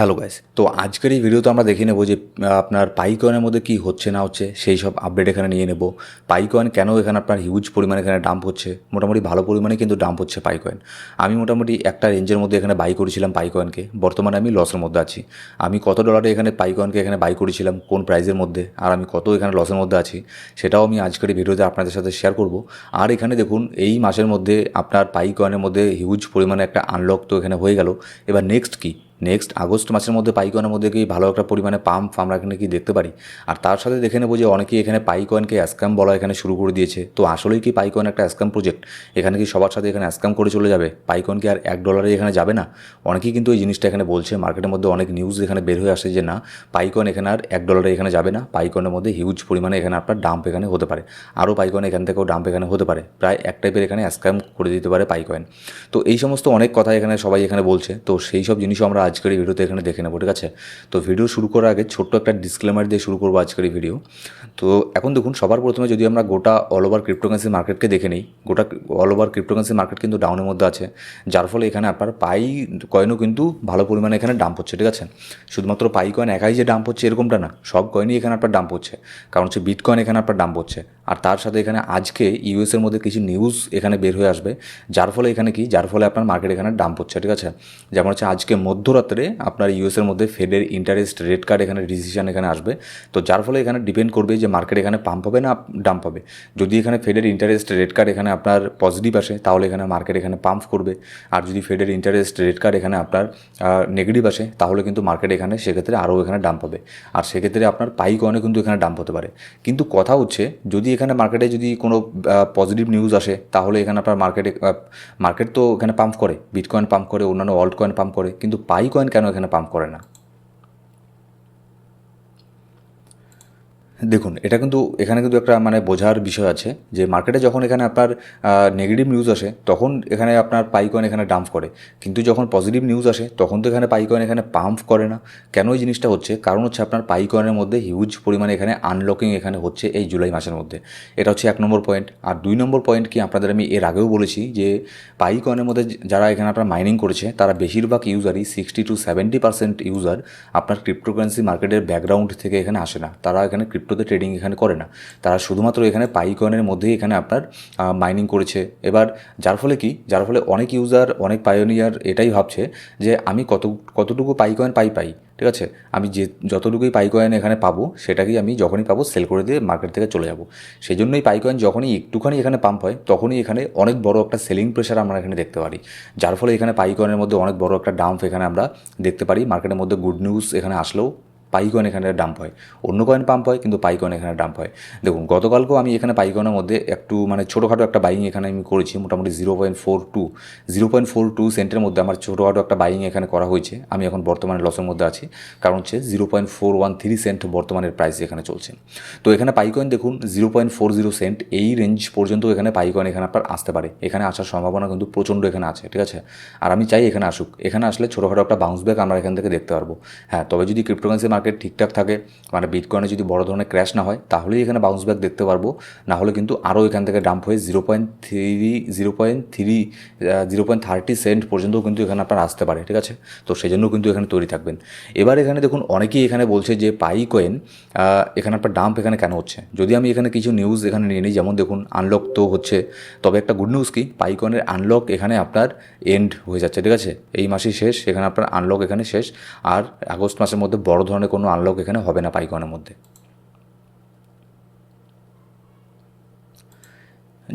Hello guys তো আজকের এই ভিডিওতে আমরা দেখে নেব যে আপনার পাইকয়েনের মধ্যে কি হচ্ছে না হচ্ছে, সেই সব আপডেট এখানে নিয়ে নেব। পাইকয়েন কেন এখানে আপনার হিউজ পরিমাণে এখানে ডাম্প হচ্ছে? মোটামুটি ভালো পরিমাণে কিন্তু ডাম্প হচ্ছে পাইকয়েন আমি মোটামুটি একটা রেঞ্জের মধ্যে এখানে বাই করেছিলাম পাইকয়েনকে বর্তমানে আমি লসের মধ্যে আছি। আমি কত ডলারে এখানে পাইকয়েনকে এখানে বাই করেছিলাম, কোন প্রাইজের মধ্যে, আর আমি কত এখানে লসের মধ্যে আছি, সেটাও আমি আজকের এই ভিডিওতে আপনাদের সাথে শেয়ার করব। আর এখানে দেখুন, এই মাসের মধ্যে আপনার পাইকয়েনের মধ্যে হিউজ পরিমাণে একটা আনলক তো এখানে হয়ে গেল। এবার নেক্সট কি? নেক্সট আগস্ট মাসের মধ্যে পাইকয়েনের মধ্যে কি ভালো একটা পরিমাণে পাম্প আমরা এখানে কি দেখতে পারি? আর তার সাথে দেখে নেব যে অনেকেই এখানে পাইকয়েনকে স্ক্যাম বলা এখানে শুরু করে দিয়েছে। তো আসলেই কি পাইকয়েন একটা স্ক্যাম প্রজেক্ট এখানে কি সবার সাথে এখানে স্ক্যাম করে চলে যাবে? পাইকয়েন কি আর এক ডলারে এখানে যাবে না? অনেকেই কিন্তু এই জিনিসটা এখানে বলছে মার্কেটের মধ্যে অনেক নিউজ এখানে বের হয়ে আসে যে না পাইকয়েন এখানে আর এক ডলারে এখানে যাবে না। পাইকয়েনের মধ্যে হিউজ পরিমাণে এখানে আপনার ডাম্প এখানে হতে পারে। আরও পাইকয়েন এখান থেকেও ডাম্প এখানে হতে পারে। প্রায় এক টাইপের এখানে স্ক্যাম করে দিতে পারে পাইকয়েন তো এই সমস্ত অনেক কথা এখানে সবাই এখানে বলছে। তো সেই সব জিনিসও আমরা আজকের ভিডিওতে এখানে দেখে নেব, ঠিক আছে? তো ভিডিও শুরু করার আগে ছোট্ট একটা ডিসক্লেমার দিয়ে শুরু করব আজকের ভিডিও তো এখন দেখুন, সবার প্রথমে যদি আমরা গোটা অল ওভার ক্রিপ্টোকারেন্সি মার্কেটকে দেখে নিই, গোটা অল ওভার ক্রিপ্টোকারেন্সি মার্কেট কিন্তু ডাউনের মধ্যে আছে, যার ফলে এখানে আপনার পাই কয়েনও কিন্তু ভালো পরিমাণে এখানে ডাম্প হচ্ছে, ঠিক আছে? শুধুমাত্র পাই কয়েন একাই যে ডাম্প হচ্ছে এরকমটা না, সব কয়েনই এখানে আপনার ডাম্প হচ্ছে। কারণ হচ্ছে বিট কয়েন এখানে আপনার ডাম্প হচ্ছে। আর তার সাথে এখানে আজকে ইউএস এর মধ্যে কিছু নিউজ এখানে বের হয়ে আসবে, যার ফলে এখানে কি? যার ফলে আপনার মার্কেট এখানে ডাম্প হচ্ছে, ঠিক আছে? যেমন হচ্ছে আজকে মধ্যরাত্রে আপনার ইউএস এর মধ্যে ফেডের ইন্টারেস্ট রেট কার্ড এখানে ডিসিশন এখানে আসবে। তো যার ফলে এখানে ডিপেন্ড করবে যে মার্কেট এখানে পাম্প হবে না ডাম্প হবে। যদি এখানে ফেডের ইন্টারেস্ট রেট কার্ড এখানে আপনার পজিটিভ আসে, তাহলে এখানে মার্কেট এখানে পাম্প করবে। আর যদি ফেডের ইন্টারেস্ট রেট কার্ড এখানে আপনার নেগেটিভ আসে, তাহলে কিন্তু মার্কেট এখানে সেক্ষেত্রে আরও এখানে ডাম্প হবে। আর সেক্ষেত্রে আপনার পাই কয়েনে কিন্তু এখানে ডাম্প হতে পারে। কিন্তু কথা হচ্ছে, যদি এখানে মার্কেটে যদি কোনো পজিটিভ নিউজ আসে, তাহলে এখানে আপনার মার্কেটে মার্কেট তো এখানে পাম্প করে বিটকয়েন পাম্প করে, অন্যান্য অল্ট কয়েন পাম্প করে, কিন্তু পাই কয়েন কেন এখানে পাম্প করে না? দেখুন, এটা কিন্তু এখানে কিন্তু একটা মানে বোঝার বিষয় আছে যে মার্কেটে যখন এখানে আপনার নেগেটিভ নিউজ আসে, তখন এখানে আপনার পাইকয়েন এখানে ডাম্প করে। কিন্তু যখন পজিটিভ নিউজ আসে, তখন তো এখানে পাইকয়েন এখানে পাম্প করে না। কেন এই জিনিসটা হচ্ছে? কারণ হচ্ছে আপনার পাইকয়েনের মধ্যে হিউজ পরিমাণে এখানে আনলকিং এখানে হচ্ছে এই জুলাই মাসের মধ্যে। এটা হচ্ছে এক নম্বর পয়েন্ট আর দুই নম্বর পয়েন্ট কি আপনাদের আমি এর আগেও বলেছি যে পাইকয়েনের মধ্যে যারা এখানে আপনার মাইনিং করেছে, তারা বেশিরভাগ ইউজারই sixty two seventy percent user আপনার ক্রিপ্টোকারেন্সি মার্কেটের ব্যাকগ্রাউন্ড থেকে এখানে আসে না। তারা এখানে ক্রিপ্টোতে ট্রেডিং এখানে করে না। তারা শুধুমাত্র এখানে পাইকয়েনের মধ্যেই এখানে আপনার মাইনিং করেছে। এবার যার ফলে কি? যার ফলে অনেক ইউজার অনেক পাইওনিয়ার এটাই ভাবছে যে আমি কত, কতটুকু পাইকয়েন পাই পাই, ঠিক আছে? আমি যে, যতটুকুই পাইকয়েন এখানে পাবো, সেটাকেই আমি যখনই পাবো সেল করে দিয়ে মার্কেট থেকে চলে যাব। সেই জন্যই পাইকয়েন যখনই একটুখানি এখানে পাম্প হয়, তখনই এখানে অনেক বড় একটা সেলিং প্রেশার আমরা এখানে দেখতে পারি। যার ফলে এখানে পাইকয়েনের মধ্যে অনেক বড় একটা ডাম্প এখানে আমরা দেখতে পারি। মার্কেটের মধ্যে গুড নিউজ এখানে আসলেও পাইকয়েন এখানে ডাম্প হয়। অন্য কয়েন পাম্প হয়, কিন্তু পাইকন এখানে ডাম্প হয়। দেখুন, গতকালকেও আমি এখানে পাইকনের মধ্যে একটু মানে ছোটোখাটো একটা বাইং এখানে আমি করেছি, মোটামুটি zero point four two zero point four two সেন্টের মধ্যে আমার ছোটোখাটো একটা বাইং এখানে করা হয়েছে। আমি এখন বর্তমানে লসের মধ্যে আছি। কারণ হচ্ছে zero point four one three cent বর্তমানের প্রাইস এখানে চলছে। তো এখানে পাইকয়েন দেখুন zero point four zero cent এই রেঞ্জ পর্যন্ত এখানে পাইকয়েন এখানে আপনার আসতে পারে। এখানে আসার সম্ভাবনা কিন্তু প্রচণ্ড এখানে আছে, ঠিক আছে? আর আমি চাই এখানে আসুক। এখানে আসলে ছোটোখাটো একটা বাউন্স ব্যাক আমরা এখান থেকে দেখতে পারব। হ্যাঁ তবে যদি ক্রিপ্টোকারেন্সি মার্কেট ঠিকঠাক থাকে মানে বিটকয়েনে যদি বড় ধরনের ক্র্যাশ না হয়, তাহলেই এখানে বাউন্স ব্যাক দেখতে পারব। না হলে কিন্তু আরও এখান থেকে ডাম্প হয়ে zero point three zero point three zero point thirty cent পর্যন্ত কিন্তু এখানে আপনার আসতে পারে, ঠিক আছে? তো সেই জন্য কিন্তু এখানে তৈরি থাকবেন। এবার এখানে দেখুন, অনেকেই এখানে বলছে যে পাই কয়েন এখানে আপনার ডাম্প এখানে কেন হচ্ছে? যদি আমি এখানে কিছু নিউজ এখানে নিয়ে নিই, যেমন দেখুন আনলক তো হচ্ছে। তবে একটা গুড নিউজ কি? পাই কয়েনের আনলক এখানে আপনার এন্ড হয়ে যাচ্ছে, ঠিক আছে? এই মাসেই শেষ, এখানে আপনার আনলক এখানে শেষ। আর আগস্ট মাসের মধ্যে বড় ধরনের কোনো আনলক এখানে হবে না পাইকনের মধ্যে।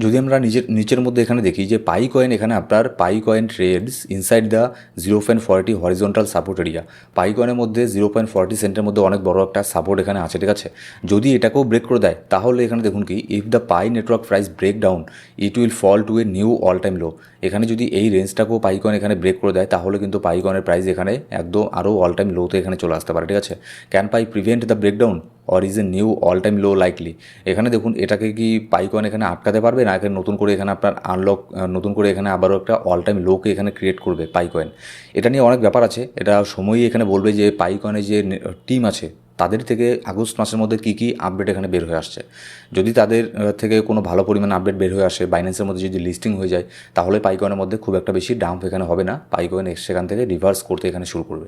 যদি আমরা নিজের, নিচের মধ্যে এখানে দেখি যে পাই কয়েন এখানে আপনার Pi coin trades inside the zero point forty horizontal support area Pi কয়েনের মধ্যে জিরো পয়েন্ট ফর্টি সেন্টের মধ্যে অনেক বড় একটা সাপোর্ট এখানে আছে, ঠিক আছে? যদি এটাকেও ব্রেক করে দেয়, তাহলে এখানে দেখুন কি if the Pi network price break down it will fall to a new all time low এখানে যদি এই রেঞ্জটাকেও পাইকন এখানে ব্রেক করে দেয়, তাহলে কিন্তু পাইকনের প্রাইস এখানে একদম আরও অল টাইম লোতে এখানে চলে আসতে পারে, ঠিক আছে? Can Pi prevent the breakdown or is a new all time low likely এখানে দেখুন, এটাকে কি পাইকন এখানে আটকাতে পারবে? না, এখানে নতুন করে এখানে আপনার আনলক নতুন করে এখানে আবারও একটা অল টাইম লোকে এখানে ক্রিয়েট করবে পাইকয়েন এটা নিয়ে অনেক ব্যাপার আছে। এটা সময়ই এখানে বলবে যে পাইকয়েনের যে টিম আছে তাদের থেকে আগস্ট মাসের মধ্যে কী কী আপডেট এখানে বের হয়ে আসছে? যদি তাদের থেকে কোনো ভালো পরিমাণ আপডেট বের হয়ে আসে বাইন্যান্সের মধ্যে যদি লিস্টিং হয়ে যায়, তাহলে পাইকয়েনের মধ্যে খুব একটা বেশি ডাম্প এখানে হবে না। পাইকয়েন সেখান থেকে রিভার্স করতে এখানে শুরু করবে।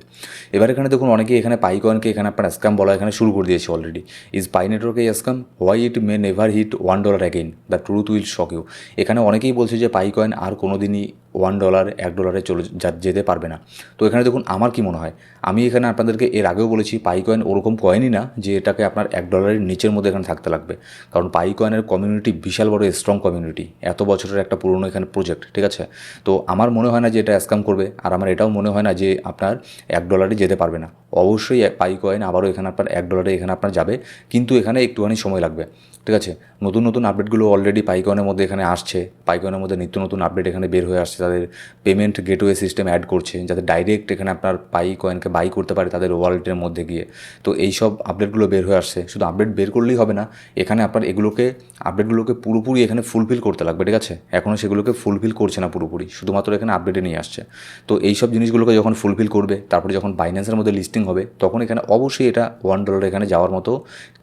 এবার এখানে দেখুন, অনেকেই এখানে পাইকয়েনকে এখানে আপনার স্ক্যাম বলা এখানে শুরু করে দিয়েছে অলরেডি ইজ পাই নেটওয়ার্ক এই scam why it may never hit one dollar again the truth will shock you এখানে অনেকেই বলছে যে পাইকয়েন আর কোনো দিনই ওয়ান ডলার এক ডলারে চলে যেতে পারবে না। তো এখানে দেখুন আমার কি মনে হয়? আমি এখানে আপনাদেরকে এর আগেও বলেছি পাই কয়েন ওরকম কয়েনই না যে এটাকে আপনার এক ডলারের নিচের মধ্যে এখানে থাকতে লাগবে। কারণ পাই কয়েনের কমিউনিটি বিশাল বড় স্ট্রং কমিউনিটি এত বছরের একটা পুরনো এখানে প্রজেক্ট ঠিক আছে? তো আমার মনে হয় না যে এটা স্ক্যাম করবে, আর আমার এটাও মনে হয় না যে আপনার এক ডলারে যেতে পারবে না। অবশ্যই পাই কয়েন আবারও এখানে আপনার এক ডলারে এখানে আপনার যাবে, কিন্তু এখানে একটুখানি সময় লাগবে, ঠিক আছে? নতুন নতুন আপডেটগুলো অলরেডি পাইকনের মধ্যে এখানে আসছে পাইকনের মধ্যে নিত্য নতুন আপডেট এখানে বের হয়ে আসছে তাদের পেমেন্ট গেটওয়ে সিস্টেম অ্যাড করছে যাতে ডাইরেক্ট এখানে আপনার পাই কয়েনকে বাই করতে পারে তাদের ওয়ালেটের মধ্যে গিয়ে। তো এই সব আপডেটগুলো বের হয়ে আসছে। শুধু আপডেট বের করলেই হবে না, এখানে আপনার এগুলোকে আপডেটগুলোকে পুরোপুরি এখানে ফুলফিল করতে লাগবে, ঠিক আছে? এখনও সেগুলোকে ফুলফিল করছে না পুরোপুরি, শুধুমাত্র এখানে আপডেটে নিয়ে আসছে। তো এই সব জিনিসগুলোকে যখন ফুলফিল করবে, তারপরে যখন বাইন্যান্সের মধ্যে লিস্টিং হবে, তখন এখানে অবশ্যই এটা ওয়ান ডলার এখানে যাওয়ার মতো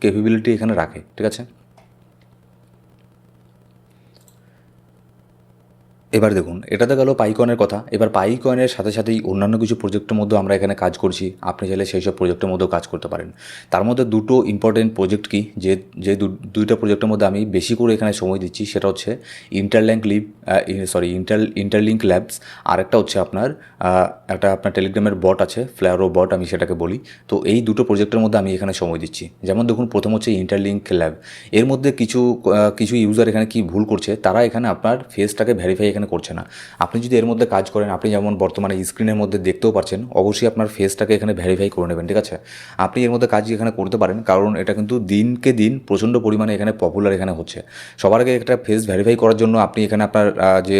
ক্যাপেবিলিটি এখানে রাখে, ঠিক আছে? এবার দেখুন, এটা তো গেল পাইকনের কথা। এবার পাইকনের সাথে সাথেই অন্যান্য কিছু প্রজেক্টের মধ্যে আমরা এখানে কাজ করছি। আপনি চাইলে সেই সব প্রজেক্টের মধ্যেও কাজ করতে পারেন। তার মধ্যে দুটো ইম্পর্টেন্ট প্রজেক্ট কি? যে যে দুইটা প্রজেক্টের মধ্যে আমি বেশি করে এখানে সময় দিচ্ছি, সেটা হচ্ছে interlink live sorry inter interlink labs আর একটা হচ্ছে আপনার একটা আপনার টেলিগ্রামের বট আছে ফ্ল্যারো বট আমি সেটাকে বলি। তো এই দুটো প্রজেক্টের মধ্যে আমি এখানে সময় দিচ্ছি। যেমন দেখুন, প্রথম হচ্ছে ইন্টারলিঙ্ক ল্যাব এর মধ্যে কিছু কিছু ইউজার এখানে কি ভুল করছে? তারা এখানে আপনার ফেসটাকে ভেরিফাই এখানে করছে না। আপনি যদি এর মধ্যে কাজ করেন, আপনি যেমন বর্তমানে স্ক্রিনের মধ্যে দেখতেও পাচ্ছেন অবশ্যই আপনার ফেসটাকে এখানে ভেরিফাই করে নেবেন, ঠিক আছে? আপনি এর মধ্যে কাজ এখানে করতে পারেন, কারণ এটা কিন্তু দিনকে দিন প্রচণ্ড পরিমাণে এখানে পপুলার এখানে হচ্ছে। সবার আগে একটা ফেস ভেরিফাই করার জন্য আপনি এখানে আপনার যে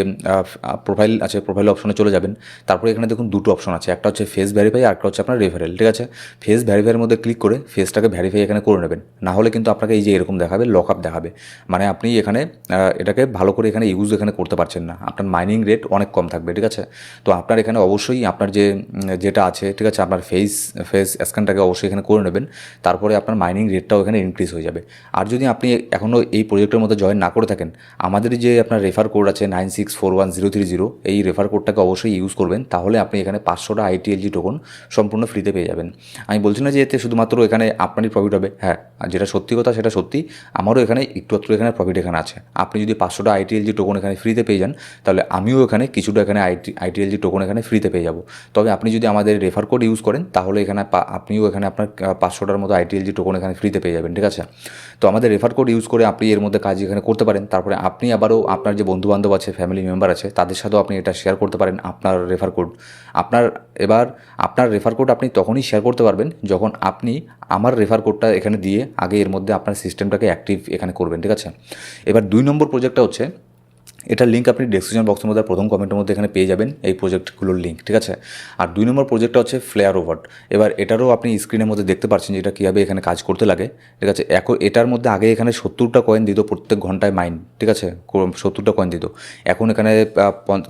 প্রোফাইল আছে প্রোফাইল অপশনে চলে যাবেন। তারপরে এখানে দেখুন দুটো অপশন আছে, একটা হচ্ছে ফেস ভেরিফাই আর একটা হচ্ছে আপনার রেফারেল ঠিক আছে? ফেস ভেরিফাইয়ের মধ্যে ক্লিক করে ফেসটাকে ভেরিফাই এখানে করে নেবেন। না হলে কিন্তু আপনাকে এই যে এরকম দেখাবে লক আপ দেখাবে। মানে আপনি এখানে এটাকে ভালো করে এখানে ইউজ এখানে করতে পারছেন না। আপনার মাইনিং রেট অনেক কম থাকবে, ঠিক আছে? তো আপনার এখানে অবশ্যই আপনার যে যেটা আছে, ঠিক আছে, আপনার ফেস ফেস স্ক্যানটাকে অবশ্যই এখানে করে নেবেন, তারপরে আপনার মাইনিং রেটটাও এখানে ইনক্রিজ হয়ে যাবে। আর যদি আপনি এখনও এই প্রজেক্টের মধ্যে জয়েন না করে থাকেন, আমাদের যে আপনার রেফার কোড আছে nine six four one zero three zero এই রেফার কোডটাকে অবশ্যই ইউজ করবেন, তাহলে আপনি এখানে পাঁচশোটা আইটিএলজি টোকন সম্পূর্ণ ফ্রিতে পেয়ে যাবেন। আমি বলছি না যে এতে শুধুমাত্র এখানে আপনারই প্রফিট হবে হ্যাঁ যেটা সত্যি কথা সেটা সত্যি, আমারও এখানে একটু একটু এখানে প্রফিট এখানে আছে। আপনি যদি পাঁচশোটা আইটিএলজি টোকন এখানে ফ্রিতে পেয়ে যান তাহলে আমিও এখানে কিছুটা এখানে আইটি আইটিএলজি টোকন এখানে ফ্রিতে পেয়ে যাব। তবে আপনি যদি আমাদের রেফার কোড ইউজ করেন, তাহলে এখানে আপনিও এখানে আপনার পাঁচশোটার মতো আইটিএলজি টোকন এখানে ফ্রিতে পেয়ে যাবেন, ঠিক আছে? তো আমাদের রেফার কোড ইউজ করে আপনি এর মধ্যে কাজ এখানে করতে পারেন। তারপরে আপনি আবারও আপনার যে বন্ধুবান্ধব আছে ফ্যামিলি মেম্বার আছে, তাদের সাথেও আপনি এটা শেয়ার করতে পারেন আপনার রেফার কোড আপনার, এবার আপনার রেফার কোড আপনি তখনই শেয়ার করতে পারবেন যখন আপনি আমার রেফার কোডটা এখানে দিয়ে আগে এর মধ্যে আপনার সিস্টেমটাকে অ্যাক্টিভ এখানে করবেন, ঠিক আছে? এবার দুই নম্বর প্রজেক্টটা হচ্ছে এটার লিঙ্ক আপনি ডেসক্রিপশন বক্সের মধ্যে প্রথম কমেন্টের মধ্যে এখানে পেয়ে যাবেন এই প্রজেক্টগুলোর লিঙ্ক ঠিক আছে? আর দুই নম্বর প্রজেক্টটা হচ্ছে ফ্লেয়ার ওভার এবার এটারও আপনি স্ক্রিনের মধ্যে দেখতে পাচ্ছেন যে এটা কীভাবে এখানে কাজ করতে লাগে, ঠিক আছে? এখন এটার মধ্যে আগে এখানে সত্তরটা কয়েন দিত প্রত্যেক ঘন্টায় মাইন ঠিক আছে? সত্তরটা কয়েন দিত। এখন এখানে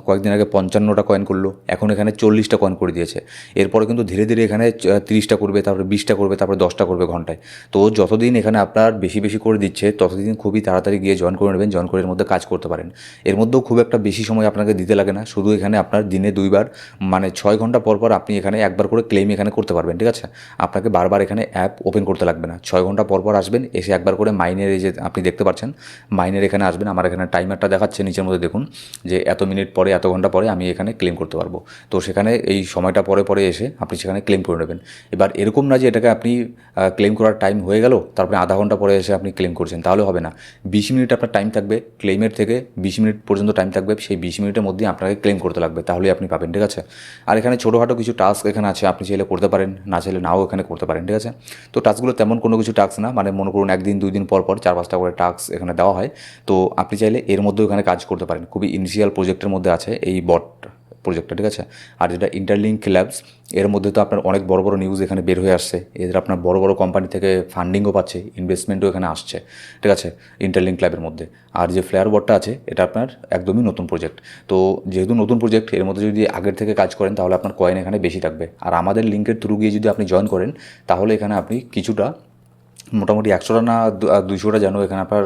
কয়েকদিন আগে পঞ্চান্নটা কয়েন করল, এখন এখানে চল্লিশটা কয়েন করে দিয়েছে। এরপরে কিন্তু ধীরে ধীরে এখানে তিরিশটা করবে, তারপরে বিশটা করবে, তারপরে দশটা করবে ঘন্টায়। তো যতদিন এখানে আপনার বেশি বেশি করে দিচ্ছে, ততদিন খুবই তাড়াতাড়ি গিয়ে জয়েন করে নেবেন জয়েন করে এর মধ্যে কাজ করতে পারেন। এর মধ্যেও খুব একটা বেশি সময় আপনাকে দিতে লাগে না। শুধু এখানে আপনার দিনে দুইবার মানে ছয় ঘণ্টা পর পর আপনি এখানে একবার করে ক্লেম এখানে করতে পারবেন, ঠিক আছে? আপনাকে বারবার এখানে অ্যাপ ওপেন করতে লাগবে না। ছয় ঘণ্টা পর পর আসবেন, এসে একবার করে মাইনের এই যে আপনি দেখতে পাচ্ছেন মাইনের এখানে আসবেন। আমার এখানে টাইমারটা দেখাচ্ছে নিচের মধ্যে, দেখুন, যে এত মিনিট পরে, এত ঘণ্টা পরে আমি এখানে ক্লেম করতে পারব। তো সেখানে এই সময়টা পরে পরে এসে আপনি সেখানে ক্লেম করে নেবেন। এবার এরকম না যে এটাকে আপনি ক্লেম করার টাইম হয়ে গেল, তারপরে আধা ঘণ্টা পরে এসে আপনি ক্লেম করছেন, তাহলে হবে না। বিশ মিনিট আপনার টাইম থাকবে ক্লেমের থেকে, বিশ মিনিট পর্যন্ত টাইম থাকবে, সেই বিশ মিনিটের মধ্যে আপনাকে ক্লেম করতে লাগবে, তাহলেই আপনি পাবেন, ঠিক আছে? আর এখানে ছোটোখাটো কিছু টাস্ক এখানে আছে, আপনি চাইলে করতে পারেন, না চাইলে নাও এখানে করতে পারেন, ঠিক আছে? তো টাস্কগুলো তেমন কোনো কিছু টাস্ক না মানে মনে করুন একদিন, দুই দিন পর পর চার পাঁচটা করে টাস্ক এখানে দেওয়া হয়। তো আপনি চাইলে এর মধ্যেও এখানে কাজ করতে পারেন, খুবই ইনিশিয়াল প্রজেক্টের মধ্যে আছে এই বট প্রজেক্টটা ঠিক আছে? আর যেটা ইন্টারলিঙ্ক ল্যাবস এর মধ্যে তো আপনার অনেক বড় বড় নিউজ এখানে বের হয়ে আসছে। এদের আপনার বড় বড় কোম্পানি থেকে ফান্ডিংও পাচ্ছে ইনভেস্টমেন্টও এখানে আসছে, ঠিক আছে? ইন্টারলিঙ্ক ল্যাবের মধ্যে। আর যে ফ্লেয়ার বোর্ডটা আছে, এটা আপনার একদমই নতুন প্রজেক্ট তো যেহেতু নতুন প্রজেক্ট এর মধ্যে যদি আগের থেকে কাজ করেন, তাহলে আপনার কয়েন এখানে বেশি থাকবে। আর আমাদের লিঙ্কের থ্রু গিয়ে যদি আপনি জয়েন করেন, তাহলে এখানে আপনি কিছুটা মোটামুটি একশোটা না দু- আহ, দুইশোটা যেন এখানে আপনার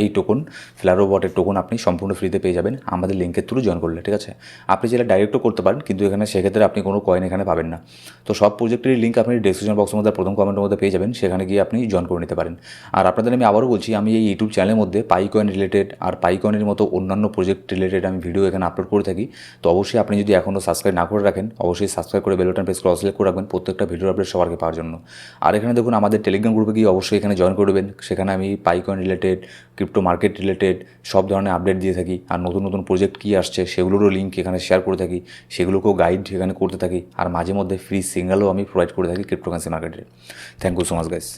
এই টোকন ফ্ল্যারো বটের টোকন আপনি সম্পূর্ণ ফ্রিতে পেয়ে যাবেন। আমাদের লিঙ্কের থ্রু জয়েন করলে ঠিক আছে? আপনি যেটা ডাইরেক্টও করতে পারেন কিন্তু এখানে সেক্ষেত্রে আপনি কোনো কয়েন এখানে পাবেন না। তো সব প্রজেক্টের লিঙ্ক আপনি ডিসক্রিপশন বক্সের মধ্যে প্রথম কমেন্টের মধ্যে পেয়ে যাবেন সেখানে গিয়ে আপনি জয়েন করে নিতে পারেন। আর আপনাদের আমি আবারও বলছি আমি এই ইউটিউব চ্যানেলের মধ্যে পাই কয়েন রিলেটেড আর পাই কয়েনের মতো অন্যান্য প্রজেক্ট রিলেটেড আমি ভিডিও এখানে আপলোড করে থাকি। তো অবশ্যই আপনি যদি এখনও সাবস্ক্রাইব না করে রাখেন অবশ্যই সাবস্ক্রাইব করে বেলটন প্রেস ক্রস সিলেক্ট করে রাখবেন প্রত্যেকটা ভিডিও আপডেট সবার আগে পাওয়ার জন্য। আর এখানে দেখুন আমাদের টেলিগ্রাম গ্রুপে গিয়ে অবশ্যই এখানে জয়েন করবেন সেখানে আমি Pi coin related crypto market related সব ধরনের আপডেট দিয়ে থাকি। আর নতুন নতুন প্রজেক্ট কী আসছে সেগুলোরও লিঙ্ক এখানে শেয়ার করে থাকি। সেগুলোকেও গাইড এখানে করতে থাকি। আর মাঝে মধ্যে ফ্রি সিঙ্গালও আমি প্রোভাইড করে থাকি ক্রিপ্টোকারেন্সি মার্কেটে thank you so much guys